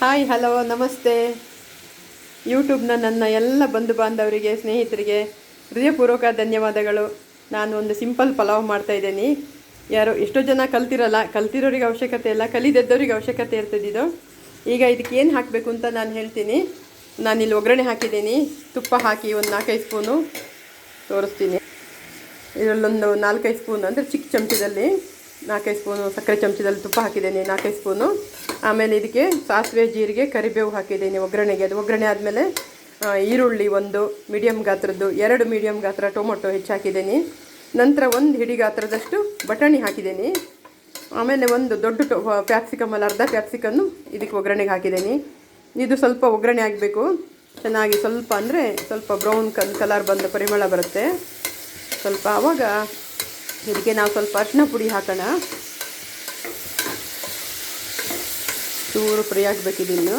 Hi, hello, ನಮಸ್ತೆ. ಯೂಟ್ಯೂಬ್ನ ನನ್ನ ಎಲ್ಲ ಬಂಧು ಬಾಂಧವರಿಗೆ, ಸ್ನೇಹಿತರಿಗೆ ಹೃದಯಪೂರ್ವಕ ಧನ್ಯವಾದಗಳು. ನಾನು ಒಂದು ಸಿಂಪಲ್ ಪಲಾವ್ ಮಾಡ್ತಾ ಇದ್ದೀನಿ. ಯಾರು ಎಷ್ಟೋ ಜನ ಕಲ್ತಿರಲ್ಲ, ಕಲ್ತಿರೋರಿಗೆ ಅವಶ್ಯಕತೆ ಇಲ್ಲ, ಕಲಿದೆದ್ದವರಿಗೆ ಅವಶ್ಯಕತೆ ಇರ್ತದಿದು ಈಗ ಇದಕ್ಕೆ ಏನು ಹಾಕಬೇಕು ಅಂತ ನಾನು ಹೇಳ್ತೀನಿ. ನಾನಿಲ್ಲಿ ಒಗ್ಗರಣೆ ಹಾಕಿದ್ದೀನಿ. ತುಪ್ಪ ಹಾಕಿ ಒಂದು ನಾಲ್ಕೈದು ಸ್ಪೂನು ತೋರಿಸ್ತೀನಿ. ಇದರಲ್ಲೊಂದು ನಾಲ್ಕೈದು ಸ್ಪೂನ್, ಅಂದರೆ ಚಿಕ್ಕ ಚಮಚದಲ್ಲಿ ನಾಲ್ಕೈದು ಸ್ಪೂನು ಸಕ್ಕರೆ ಚಮಚದಲ್ಲಿ ತುಪ್ಪ ಹಾಕಿದ್ದೀನಿ, ನಾಲ್ಕೈದು ಸ್ಪೂನು. ಆಮೇಲೆ ಇದಕ್ಕೆ ಸಾಸಿವೆ, ಜೀರಿಗೆ, ಕರಿಬೇವು ಹಾಕಿದ್ದೀನಿ ಒಗ್ಗರಣೆಗೆ. ಅದು ಒಗ್ಗರಣೆ ಆದಮೇಲೆ ಈರುಳ್ಳಿ ಒಂದು ಮೀಡಿಯಮ್ ಗಾತ್ರದ್ದು, ಎರಡು ಮೀಡಿಯಮ್ ಗಾತ್ರ ಟೊಮೊಟೊ ಹೆಚ್ಚಾಕಿದ್ದೀನಿ ನಂತರ ಒಂದು ಹಿಡಿ ಗಾತ್ರದಷ್ಟು ಬಟಾಣಿ ಹಾಕಿದ್ದೀನಿ. ಆಮೇಲೆ ಒಂದು ದೊಡ್ಡ ಟೊ ಅರ್ಧ ಪ್ಯಾಪ್ಸಿಕನ್ನು ಇದಕ್ಕೆ ಒಗ್ಗರಣೆಗೆ ಹಾಕಿದ್ದೀನಿ. ಇದು ಸ್ವಲ್ಪ ಒಗ್ಗರಣೆ ಆಗಬೇಕು. ಚೆನ್ನಾಗಿ ಸ್ವಲ್ಪ ಅಂದರೆ ಸ್ವಲ್ಪ ಬ್ರೌನ್ ಕಲ್ ಕಲರ್ ಬಂದ ಪರಿಮಳ ಬರುತ್ತೆ. ಸ್ವಲ್ಪ ಆವಾಗ ಇದಕ್ಕೆ ನಾವು ಸ್ವಲ್ಪ ಅರ್ಶಿನ ಪುಡಿ ಹಾಕೋಣ. ಚೂರು ಫ್ರೈ ಆಗಬೇಕಿದಿನ್ನು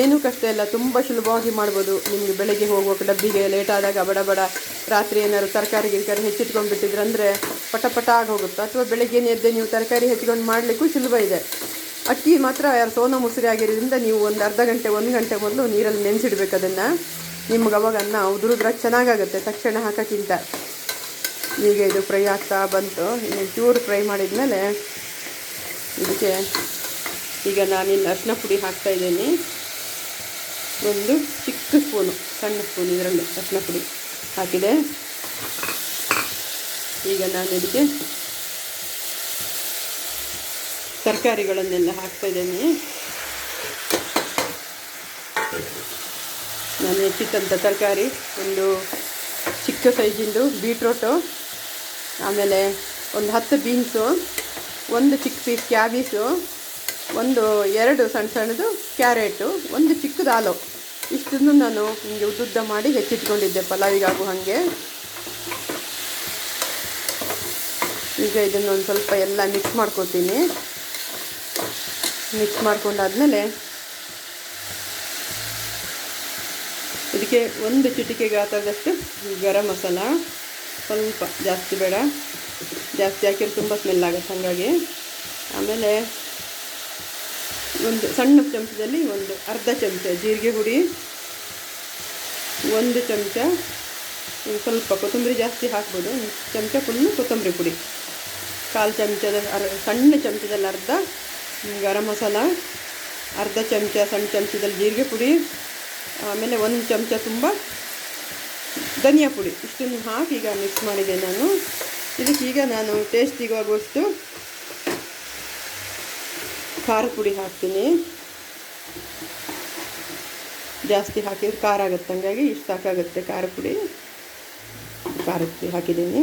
ಏನೂ ಕಷ್ಟ ಇಲ್ಲ ತುಂಬ ಸುಲಭವಾಗಿ ಮಾಡ್ಬೋದು. ನಿಮಗೆ ಬೆಳಗ್ಗೆ ಹೋಗುವಾಗ ಡಬ್ಬಿಗೆ ಲೇಟ್ ಆದಾಗ ಬಡ ಬಡ ರಾತ್ರಿ ಏನಾದ್ರು ತರಕಾರಿ ಗಿರ್ಕಾರಿ ಹೆಚ್ಚಿಟ್ಕೊಂಡ್ಬಿಟ್ಟಿದ್ರೆ ಅಂದರೆ ಪಟ ಪಟ ಆಗಿ ಹೋಗುತ್ತೆ. ಅಥವಾ ಬೆಳಗ್ಗೆ ಎದ್ದೆ ನೀವು ತರಕಾರಿ ಹೆಚ್ಚಿಕೊಂಡು ಮಾಡಲಿಕ್ಕೂ ಸುಲಭ ಇದೆ. ಅಕ್ಕಿ ಮಾತ್ರ ಯಾರು ಸೋನ ಮುಸುರಿ ಆಗಿರೋದ್ರಿಂದ ನೀವು ಒಂದು ಅರ್ಧ ಗಂಟೆ, ಒಂದು ಗಂಟೆ ಮೊದಲು ನೀರಲ್ಲಿ ನೆನೆಸಿಡ್ಬೇಕು ಅದನ್ನು. ನಿಮ್ಗೆ ಅವಾಗ ಅನ್ನ ಉದುರುದ್ರಾಗ ಚೆನ್ನಾಗಾಗುತ್ತೆ ತಕ್ಷಣ ಹಾಕೋಕ್ಕಿಂತ. ಈಗ ಇದು ಫ್ರೈ ಆಗ್ತಾ ಬಂತು. ಇನ್ನು ಚೂರು ಫ್ರೈ ಮಾಡಿದ್ಮೇಲೆ ಇದಕ್ಕೆ ಈಗ ನಾನಿಲ್ಲಿ ಅರಿಶಿನ ಪುಡಿ ಹಾಕ್ತಾ ಇದ್ದೀನಿ. ಒಂದು ಚಿಕ್ಕ ಸ್ಪೂನು, ಸಣ್ಣ ಸ್ಪೂನ್, ಇದರಲ್ಲಿ ಅರಿಶಿನ ಪುಡಿ ಹಾಕಿದೆ. ಈಗ ನಾನು ಇದಕ್ಕೆ ತರಕಾರಿಗಳನ್ನೆಲ್ಲ ಹಾಕ್ತಾ ಇದ್ದೀನಿ. ನಾನು ಹೆಚ್ಚಿಟ್ಟಂಥ ತರಕಾರಿ, ಒಂದು ಚಿಕ್ಕ ಸೈಜಿಂದು ಬೀಟ್ರೋಟು ಆಮೇಲೆ ಒಂದು ಹತ್ತು ಬೀನ್ಸು, ಒಂದು ಚಿಕ್ಕ ಪೀಸ್ ಕ್ಯಾಬೀಸು, ಒಂದು ಎರಡು ಸಣ್ಣ ಸಣ್ಣದು ಕ್ಯಾರೆಟು, ಒಂದು ಚಿಕ್ಕದು ಆಲೂ ಇಷ್ಟನ್ನು ನಾನು ಹಿಂಗೆ ಉದ್ದುದ್ದ ಮಾಡಿ ಹೆಚ್ಚಿಟ್ಕೊಂಡಿದ್ದೆ ಪಲಾವಿಗಾಗು ಹಾಗೆ. ಈಗ ಇದನ್ನು ಒಂದು ಸ್ವಲ್ಪ ಎಲ್ಲ ಮಿಕ್ಸ್ ಮಾಡ್ಕೊತೀನಿ. ಮಿಕ್ಸ್ ಮಾಡ್ಕೊಂಡಾದ್ಮೇಲೆ ಇದಕ್ಕೆ ಒಂದು ಚಿಟಿಕೆ ಗಾತ್ರದಷ್ಟು ಗರಂ ಮಸಾಲ. ಸ್ವಲ್ಪ ಜಾಸ್ತಿ ಬೇಡ. ಜಾಸ್ತಿ ಹಾಕಿದ್ರೆ ತುಂಬ ಸ್ಮೆಲ್ ಆಗುತ್ತೆ ಹಾಗಾಗಿ. ಆಮೇಲೆ ಒಂದು ಸಣ್ಣ ಚಮಚದಲ್ಲಿ ಒಂದು ಅರ್ಧ ಚಮಚ ಜೀರಿಗೆ ಹುಡಿ ಒಂದು ಚಮಚ ಸ್ವಲ್ಪ ಕೊತ್ತಂಬರಿ ಜಾಸ್ತಿ ಹಾಕ್ಬೋದು. ಒಂದು ಚಮಚ ಫುಲ್ಲು ಕೊತ್ತಂಬರಿ ಪುಡಿ. ಕಾಲು ಚಮಚದ ಅರ್ ಸಣ್ಣ ಚಮಚದಲ್ಲಿ ಅರ್ಧ ಗರಂ ಮಸಾಲ, ಅರ್ಧ ಚಮಚ ಸಣ್ಣ ಚಮಚದಲ್ಲಿ ಜೀರಿಗೆ ಪುಡಿ, ಆಮೇಲೆ ಒಂದು ಚಮಚ ತುಂಬ ಧನಿಯಾ ಪುಡಿ. ಇಷ್ಟನ್ನು ಹಾಕಿ ಈಗ ಮಿಕ್ಸ್ ಮಾಡಿದೆ ನಾನು. ಇದಕ್ಕೆ ಈಗ ನಾನು ಟೇಸ್ಟಿಗೆ ಆಗುವಷ್ಟು ಖಾರ ಪುಡಿ ಹಾಕ್ತೀನಿ. ಜಾಸ್ತಿ ಹಾಕಿದ್ರೆ ಖಾರ ಆಗುತ್ತೆ ಹಂಗಾಗಿ ಇಷ್ಟು ಸಾಕಾಗುತ್ತೆ ಖಾರ ಪುಡಿ. ಖಾರದ ಪುಡಿ ಹಾಕಿದ್ದೀನಿ.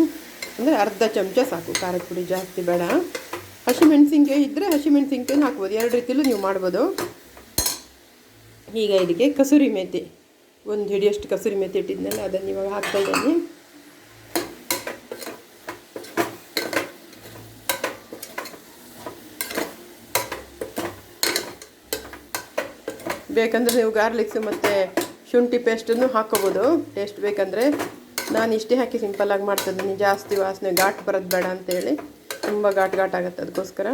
ಅಂದರೆ ಅರ್ಧ ಚಮಚ ಸಾಕು ಖಾರದ ಪುಡಿ ಜಾಸ್ತಿ ಬೇಡ. ಹಸಿಮೆಣ್ಸಿನ್ಕಾಯಿ ಇದ್ದರೆ ಹಸಿಮೆಣ್ಸಿನ್ಕಾಯಿನ ಹಾಕ್ಬೋದು. ಎರಡು ರೀತಿಲೂ ನೀವು ಮಾಡ್ಬೋದು. ಈಗ ಇದಕ್ಕೆ ಕಸೂರಿ ಮೇಥಿ ಒಂದು ಹಿಡಿಯಷ್ಟು ಕಸೂರಿ ಮೆತ್ತಿ ಇಟ್ಟಿದ್ನಲ್ಲ, ಅದನ್ನು ಇವಾಗ ಹಾಕ್ತಾ ಇದ್ದೀನಿ ಬೇಕಂದರೆ ನೀವು ಗಾರ್ಲಿಕ್ಸು ಮತ್ತು ಶುಂಠಿ ಪೇಸ್ಟನ್ನು ಹಾಕ್ಕೋಬೋದು. ಟೇಸ್ಟ್ ಬೇಕಂದರೆ ನಾನು ಇಷ್ಟೇ ಹಾಕಿ ಸಿಂಪಲ್ಲಾಗಿ ಮಾಡ್ತಿದ್ದೀನಿ. ಜಾಸ್ತಿ ವಾಸನೆ ಘಾಟ್ ಬರೋದು ಬೇಡ ಅಂತೇಳಿ. ತುಂಬ ಘಾಟ್ ಘಾಟ್ ಆಗುತ್ತೆ ಅದಕ್ಕೋಸ್ಕರ.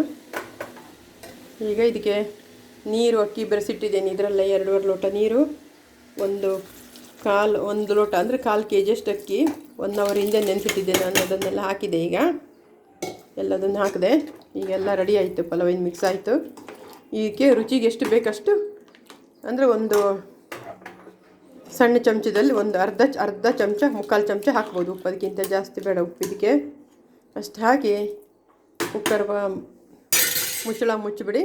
ಈಗ ಇದಕ್ಕೆ ನೀರು ಅಕ್ಕಿ ಬೆರೆಸಿಟ್ಟಿದ್ದೀನಿ. ಇದರಲ್ಲೇ ಎರಡೂವರೆ ಲೋಟ ನೀರು. ಒಂದು ಕಾಲು, ಒಂದು ಲೋಟ, ಅಂದರೆ ಕಾಲು ಕೆ ಜಿಯಷ್ಟು ಅಕ್ಕಿ ಒನ್ ಅವರ್ ಹಿಂದೆ ನೆನೆಸಿಟ್ಟಿದ್ದೆ ನಾನು, ಅದನ್ನೆಲ್ಲ ಹಾಕಿದೆ ಈಗ. ಎಲ್ಲದನ್ನು ಹಾಕಿದೆ. ಈಗೆಲ್ಲ ರೆಡಿ ಆಯಿತು, ಪಲಾವಿನ ಮಿಕ್ಸ್ ಆಯಿತು. ಇದಕ್ಕೆ ರುಚಿಗೆ ಎಷ್ಟು ಬೇಕಷ್ಟು, ಅಂದರೆ ಒಂದು ಸಣ್ಣ ಚಮಚದಲ್ಲಿ ಒಂದು ಅರ್ಧ ಅರ್ಧ ಚಮಚ, ಮುಕ್ಕಾಲು ಚಮಚ ಹಾಕ್ಬೋದು. ಉಪ್ಪು ಜಾಸ್ತಿ ಬೇಡ ಉಪ್ಪಿದಕ್ಕೆ ಅಷ್ಟು ಹಾಕಿ ಕುಕ್ಕರ್ ಮುಚ್ಚಳ ಮುಚ್ಚಿಬಿಡಿ.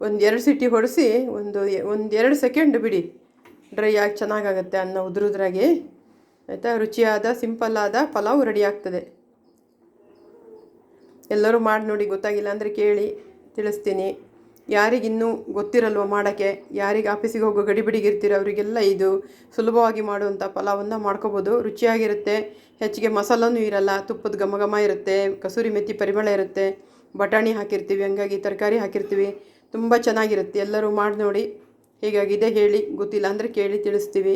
ಒಂದು ಎರಡು ಸಿಟಿ ಹೊಡೆಸಿ, ಒಂದು ಒಂದು ಎರಡು ಸೆಕೆಂಡ್ ಬಿಡಿ. ಡ್ರೈ ಆಗಿ ಚೆನ್ನಾಗಾಗುತ್ತೆ ಅನ್ನ ಉದುರುದ್ರಾಗಿ ಆಯಿತಾ? ರುಚಿಯಾದ ಸಿಂಪಲ್ ಆದ ಪಲಾವ್ ರೆಡಿ ಆಗ್ತದೆ. ಎಲ್ಲರೂ ಮಾಡಿ ನೋಡಿ ಗೊತ್ತಾಗಿಲ್ಲ ಅಂದರೆ ಕೇಳಿ, ತಿಳಿಸ್ತೀನಿ. ಯಾರಿಗಿನ್ನೂ ಗೊತ್ತಿರಲ್ವ ಮಾಡೋಕ್ಕೆ? ಯಾರಿಗೆ ಆಫೀಸಿಗೆ ಹೋಗೋ ಗಡಿಬಿಡಿಗಿರ್ತೀರೋ ಅವರಿಗೆಲ್ಲ ಇದು ಸುಲಭವಾಗಿ ಮಾಡುವಂಥ ಪಲಾವನ್ನು ಮಾಡ್ಕೋಬೋದು. ರುಚಿಯಾಗಿರುತ್ತೆ, ಹೆಚ್ಚಿಗೆ ಮಸಾಲನೂ ಇರಲ್ಲ, ತುಪ್ಪದ ಘಮ ಘಮ ಇರುತ್ತೆ, ಕಸೂರಿ ಮೆತ್ತಿ ಪರಿಮಳ ಇರುತ್ತೆ, ಬಟಾಣಿ ಹಾಕಿರ್ತೀವಿ, ಹಂಗಾಗಿ ತರಕಾರಿ ಹಾಕಿರ್ತೀವಿ, ತುಂಬ ಚೆನ್ನಾಗಿರುತ್ತೆ. ಎಲ್ಲರೂ ಮಾಡಿ ನೋಡಿ. ಹೀಗಾಗಿದೆ ಹೇಳಿ ಗೊತ್ತಿಲ್ಲ ಅಂದರೆ ಕೇಳಿ ತಿಳಿಸ್ತೀವಿ.